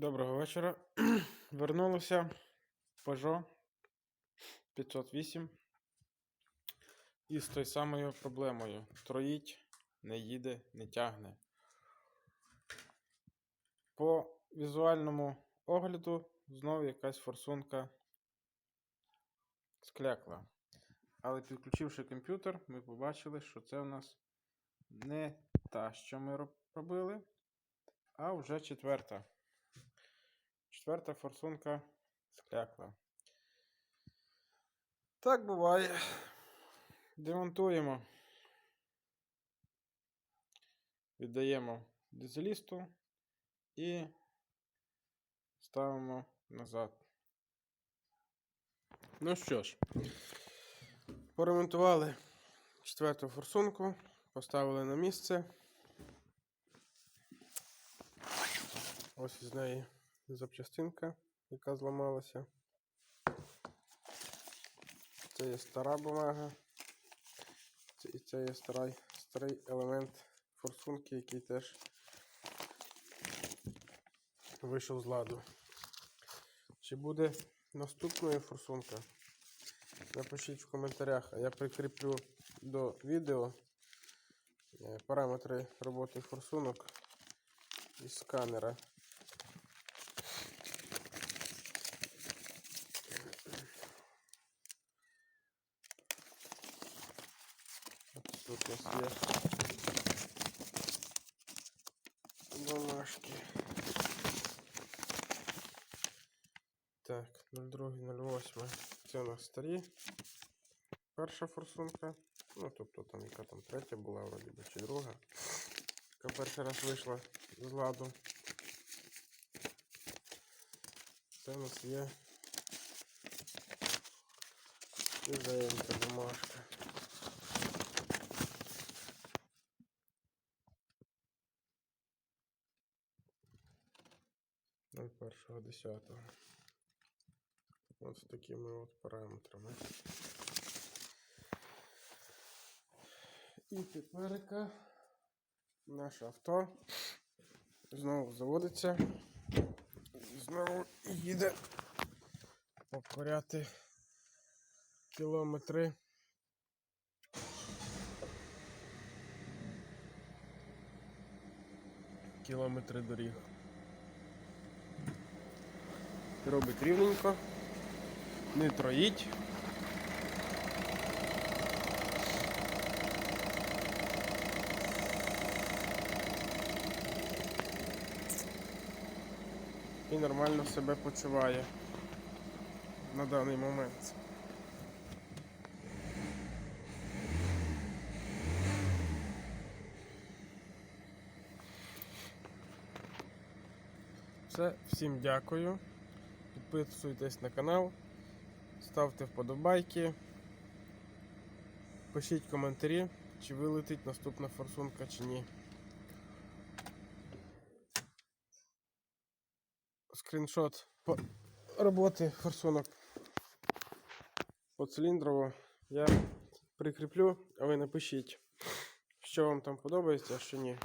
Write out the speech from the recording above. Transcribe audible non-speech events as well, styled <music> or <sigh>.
Доброго вечора. <clears throat> Вернулося Peugeot 508 із тою самою проблемою. Троїть, не їде, не тягне. По візуальному огляду знову якась форсунка склякла. Але підключивши комп'ютер, ми побачили, що це у нас не та, що ми робили, а вже четверта. Четверта форсунка склякла. Так буває. Демонтуємо. Віддаємо дизелісту і ставимо назад. Ну що ж, поремонтували четверту форсунку, поставили на місце. Ось із неї запчастинка, яка зламалася. Це є стара бумага. Це, і це є старий, старий елемент форсунки, який теж вийшов з ладу. Чи буде наступною форсунка? Напишіть в коментарях, а я прикріплю до відео е, параметри роботи форсунок із сканера. От Тут у нас є бумажки. Так, 02.08. Це у нас старі. Перша форсунка. Ну, тобто там яка там третя була, вроді би, чи друга. Яка перший раз вийшла з ладу. Це у нас є свіженька бумажка. Ну, першого десятого. От з такими от параметрами. І теперка наше авто знову заводиться. Знову їде покоряти кілометри. Кілометри доріг. Робить рівненько, не троїть. І нормально себе почуває на даний момент. Все, всім дякую. Підписуйтесь на канал, ставте вподобайки, пишіть коментарі, чи вилетить наступна форсунка чи ні. Скріншот по роботи форсунок по циліндрово я прикріплю, а ви напишіть, що вам там подобається, а що ні.